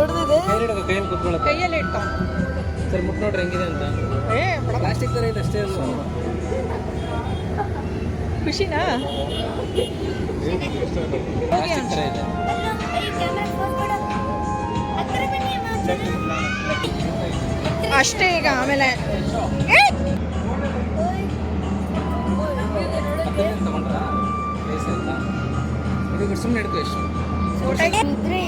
ದೊಡ್ಡದಿದೆ. ಕೈಯಲ್ಲಿ ಕುತ್ಕೊಳ್ಳುತ್ತೆ ಕೈಯಲ್ಲಿ ಇಟ್ಟು ಸರ್ ಮುಟ್ ನೋಡ್ರಿ ಹೆಂಗಿದೆ ಅಂತ. ಏ. ಪ್ಲಾಸ್ಟಿಕ್ ಥರ ಇದೆ ಅಷ್ಟೇ ಖುಷಿನಾ? ಪ್ಲಾಸ್ಟಿಕ್ ಥರ ಇದೆ. ಅಷ್ಟೇ ಈಗ ಆಮೇಲೆ. ಸುಮ್ಮನೆ ಹಿಡ್ಕೊ ಎಷ್ಟು? ಇದ್ರೆ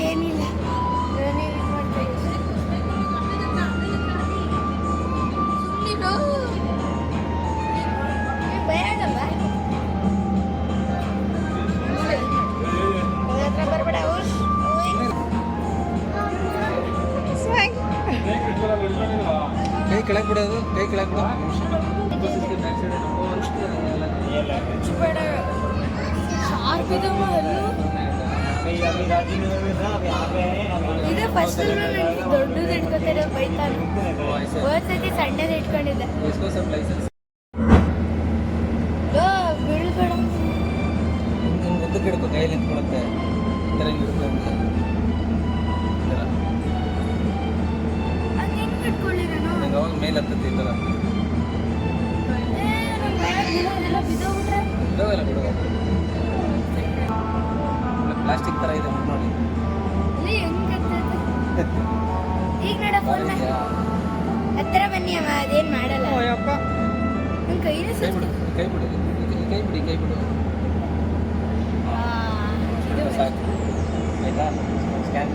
ಕೆಳಗೆ ಬಿಡೋದು ಕೈ ಕೆಳಗೆ. ಇದು ಫಸ್ಟ್ ದೊಡ್ಡದು ಇಟ್ಕೋತಾರೆ ಬೈತಾನೆ. ಹೋದ್ ಸತಿ ಸಣ್ಣದು ಇಟ್ಕೊಂಡಿದ್ದೆ. ಸ್ಮೆಲ್ ಹತ್ತೈತಿ ಈ ಥರ? ಬಿಡೋಲ್ಲ ಬಿಡುವ ಪ್ಲಾಸ್ಟಿಕ್ ತರ ಇದೆ ನೋಡಿ. ಹತ್ತಿರ ಬನ್ನಿ ಅವ ಅದೇನು ಮಾಡಲ್ಲ. ಕೈ ಬಿಡು ಕೈ ಬಿಡು ಕೈ ಬಿಡಿ ಕೈ ಬಿಡು. ಸಾಕು. ಆಯಿತಾ? ಸ್ಕ್ಯಾನ್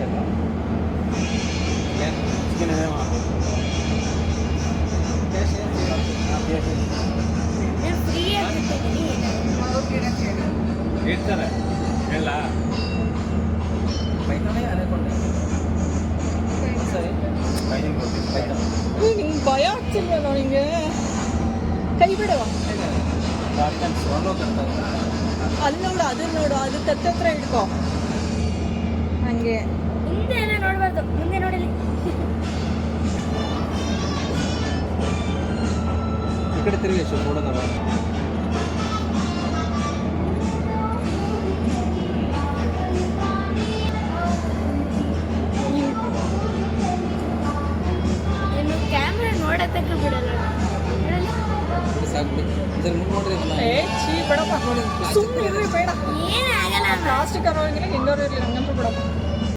ಸ್ಕ್ಯಾನ್ ಸ್ಕ್ಯಾನ್ ಮಾಡ್ತಾರೆ ಎಲ್ಲ ನಿಂಗೆ ಭಯ ಆಗ್ತಿಲ್ವ ನನಗೆ ಕೈ ಬಿಡವ ಅಲ್ಲಿ ನೋಡು ಅದನ್ನ ನೋಡು ಅದು ತತ್ತತ್ರ ಇಟ್ಕೋ ಹಂಗೆ ಮುಂದೆ ನೋಡಬಾರ್ದು ಮುಂದೆ ನೋಡಿಲಿ ಈ ಕಡೆ ತಿರುಗಿ ಎಷ್ಟು ನೋಡೋದಲ್ಲ plastic ಸುಮ್ಮನೆ ಬೇಡ. ಏನಾಗಲ್ಲ. ಪ್ಲಾಸ್ಟಿಕ್ ಅನ್ನೋಂಗಿಲ್ಲ ಹಿಂಗಾರು ಇರಲಿ ಹಂಗಂತೂ ಬಿಡಪ್ಪ.